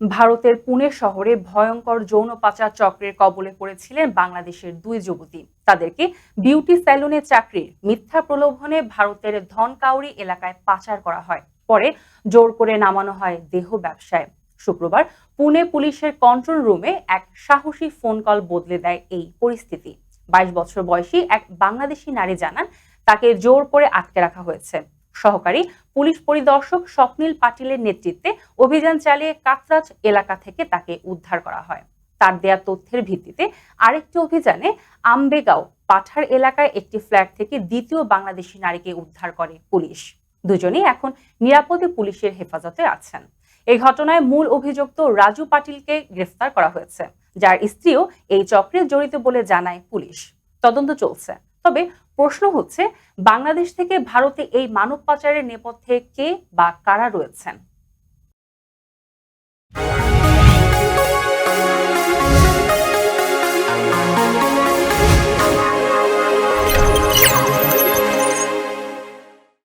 ভারতের পুনে শহরে ভয়ঙ্কর যৌন পাচার চক্রের কবলে পড়েছিলেন বাংলাদেশের দুই যুবতী। তাদেরকে বিউটি স্যালুনে চাকরির মিথ্যা প্রলোভনে ভারতের ধনকাউরি এলাকায় পাচার করা হয়। পরে জোর করে নামানো হয় দেহ ব্যবসায়। শুক্রবার পুনে পুলিশের কন্ট্রোল রুমে এক সাহসী ফোন কল বদলে দেয় এই পরিস্থিতি। বাইশ বছর বয়সী এক বাংলাদেশি নারী জানান, তাকে জোর করে আটকে রাখা হয়েছে। সহকারী পুলিশ পরিদর্শক স্বপ্নীল পাটিলের নেতৃত্বে অভিযান চালিয়ে কাতরাজ এলাকা থেকে তাকে উদ্ধার করা হয়। তার দেয়া তথ্যের ভিত্তিতে আরেকটি অভিযানে আম্বেগাঁও পাঠার এলাকায় একটি ফ্ল্যাট থেকে দ্বিতীয় বাংলাদেশি নারীকে উদ্ধার করে পুলিশ। দুজনেই এখন নিরাপদে পুলিশের হেফাজতে আছেন। এই ঘটনায় মূল অভিযুক্ত রাজু পাটিলকে গ্রেফতার করা হয়েছে, যার স্ত্রীও এই চক্রে জড়িত বলে জানায় পুলিশ। তদন্ত চলছে। তবে প্রশ্ন হচ্ছে বাংলাদেশ থেকে ভারতে এই মানব পাচারের নেপথ্যে কে বা কারা রয়েছেন?